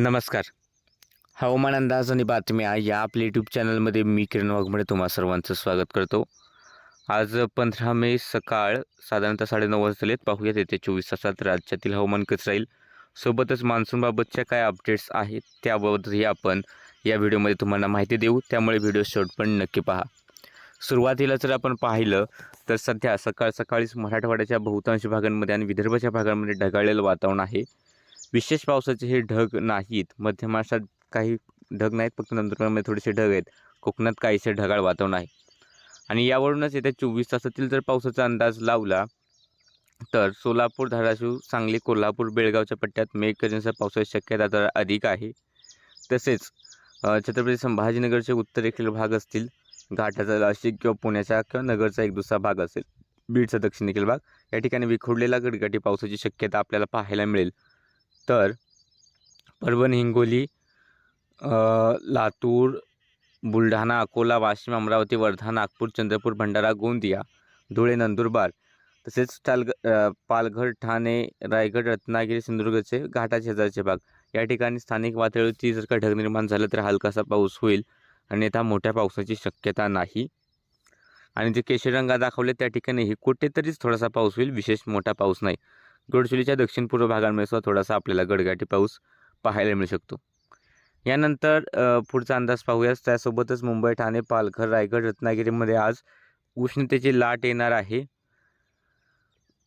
नमस्कार. हवामान अंदाज आणि बातम्या या आपल्या यूट्यूब चॅनलमध्ये मी किरण वाघमडे तुम्हा सर्वांचं स्वागत करतो. आज पंधरा मे सकाळ साधारणतः साडेनऊ वाजलेत पाहूयात येत्या चोवीस तासात राज्यातील हवामान कसं राहील. सोबतच मान्सूनबाबतच्या काय अपडेट्स आहेत त्याबाबतही आपण या व्हिडिओमध्ये तुम्हाला माहिती देऊ. त्यामुळे व्हिडिओ शॉर्ट पण नक्की पहा. सुरुवातीला जर आपण पाहिलं तर सध्या सकाळ सकाळीच मराठवाड्याच्या बहुतांश भागांमध्ये आणि विदर्भाच्या भागांमध्ये ढगाळलेलं वातावरण आहे. विशेष पावसाचे हे ढग नाहीत. मध्य महाराष्ट्रात काही ढग नाहीत फक्त नंदुरबारमध्ये थोडेसे ढग आहेत. कोकणात काहीसे ढगाळ वातावरण आहे. आणि यावरूनच येत्या चोवीस तासातील जर पावसाचा अंदाज लावला तर सोलापूर धाराशिव सांगली कोल्हापूर बेळगावच्या पट्ट्यात मेघगर्जनेसह पावसाची शक्यता जरा अधिक आहे. तसेच छत्रपती संभाजीनगरचे उत्तरेकडील भाग असतील घाटाचा नाशिक किंवा पुण्याचा किंवा नगरचा एक दुसरा भाग असेल. बीडचा दक्षिणेकडील भाग. या ठिकाणी विखुरलेला गडगडी पावसाची शक्यता आपल्याला पाहायला मिळेल. तर परभणी हिंगोली लातूर बुलढाणा अकोला वाशिम अमरावती वर्धा नागपूर चंद्रपूर भंडारा गोंदिया धुळे नंदुरबार तसेच तालग पालघर ठाणे रायगड रत्नागिरी सिंधुदुर्गचे घाटा शेजारचे भाग. या ठिकाणी स्थानिक पातळीवरती जर का ढग निर्माण झालं तर हलकासा पाऊस होईल अन्यथा मोठ्या पावसाची शक्यता नाही. आणि जे केशरी दाखवले त्या ठिकाणीही कुठेतरीच थोडासा पाऊस होईल विशेष मोठा पाऊस नाही. गडचिरोलीच्या दक्षिण पूर्व भागांमध्ये सुद्धा थोडासा आपल्याला गडगाटी पाऊस पाहायला मिळू शकतो. यानंतर पुढचा अंदाज पाहूयाच. त्यासोबतच मुंबई ठाणे पालघर रायगड रत्नागिरीमध्ये आज उष्णतेची लाट येणार आहे.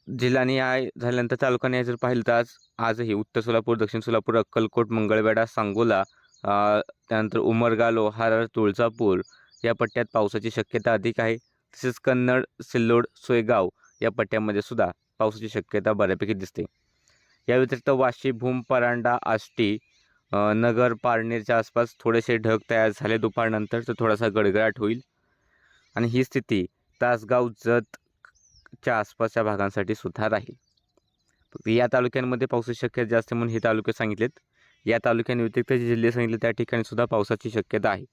जिल्हा आय झाल्यानंतर तालुका जर पाहिलं तर आज आजही उत्तर सोलापूर दक्षिण सोलापूर अक्कलकोट मंगळवेढा सांगोला त्यानंतर उमरगा लोहार तुळजापूर या पट्ट्यात पावसाची शक्यता अधिक आहे. तसेच कन्नड सिल्लोड सोयगाव या पट्ट्यामध्ये सुद्धा पावसाची शक्यता बऱ्यापैकी दिसते. या व्यतिरिक्त वाशी भूम परांडा आष्टी नगर पारनेरच्या आसपास थोडेसे ढग तयार झाले. दुपारनंतर तर थोडासा गडगडाट होईल. आणि ही स्थिती तासगाव जतच्या आसपासच्या भागांसाठी सुद्धा राहील. या तालुक्यांमध्ये पावसाची शक्यता जास्त म्हणून हे तालुके सांगितलेत. या तालुक्यांव्यतिरिक्त जे जिल्हे सांगितले त्या ठिकाणी सुद्धा पावसाची शक्यता आहे.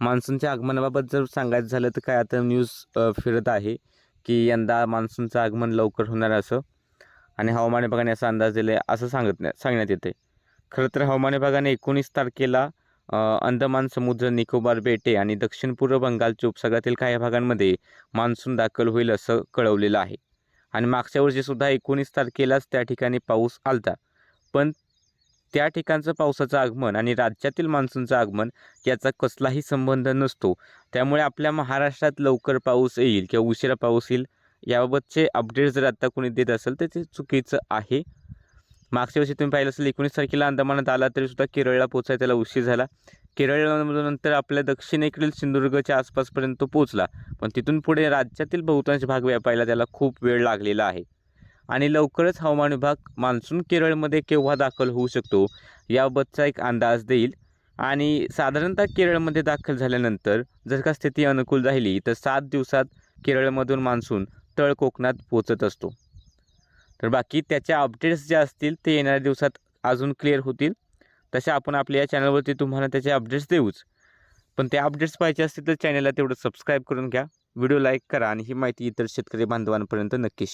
मान्सूनच्या आगमनाबाबत जर सांगायचं झालं तर काय आता न्यूज फिरत आहे. की यंदा मान्सूनचं आगमन लवकर होणार असं. आणि हवामान विभागाने असा अंदाज दिला आहे असं सांगत सांगण्यात येते खरं तर हवामान विभागाने एकोणीस तारखेला अंदमान समुद्र निकोबार बेटे आणि दक्षिण पूर्व बंगालच्या उपसागरातील काही भागांमध्ये मान्सून दाखल होईल असं कळवलेलं आहे. आणि मागच्या वर्षीसुद्धा एकोणीस तारखेलाच त्या ठिकाणी पाऊस आलता. पण त्या ठिकाणचं पावसाचं आगमन आणि राज्यातील मान्सूनचं आगमन याचा कसलाही संबंध नसतो. त्यामुळे आपल्या महाराष्ट्रात लवकर पाऊस येईल किंवा उशिरा पाऊस येईल याबाबतचे अपडेट जर आत्ता कोणी देत असेल तर ते चुकीचं आहे. मागच्या वर्षी तुम्ही पाहिलं असेल एकोणीस तारखेला अंदमानात आला तरीसुद्धा केरळला पोचायला त्याला उशीर झाला. केरळनंतर नंतर आपल्या दक्षिणेकडील सिंधुदुर्गच्या आसपासपर्यंत तो पोचला पण तिथून पुढे राज्यातील बहुतांश भाग व्यापायला त्याला खूप वेळ लागलेला आहे. आणि लवकरच हवामान विभाग मान्सून केरळमध्ये केव्हा दाखल होऊ शकतो याबाबतचा एक अंदाज देईल. आणि साधारणतः केरळमध्ये दाखल झाल्यानंतर जर का स्थिती अनुकूल राहिली तर सात दिवसात केरळमधून मान्सून तळ कोकणात पोचत असतो. तर बाकी त्याच्या अपडेट्स जे असतील ते येणाऱ्या दिवसात अजून क्लिअर होतील. तसे आपण आपल्या या चॅनलवरती तुम्हाला त्याचे अपडेट्स देऊच. पण ते अपडेट्स पाहिजे असतील तर चॅनलला तेवढं सबस्क्राईब करून घ्या. व्हिडिओ लाईक करा आणि ही माहिती इतर शेतकरी बांधवांपर्यंत नक्की शेअर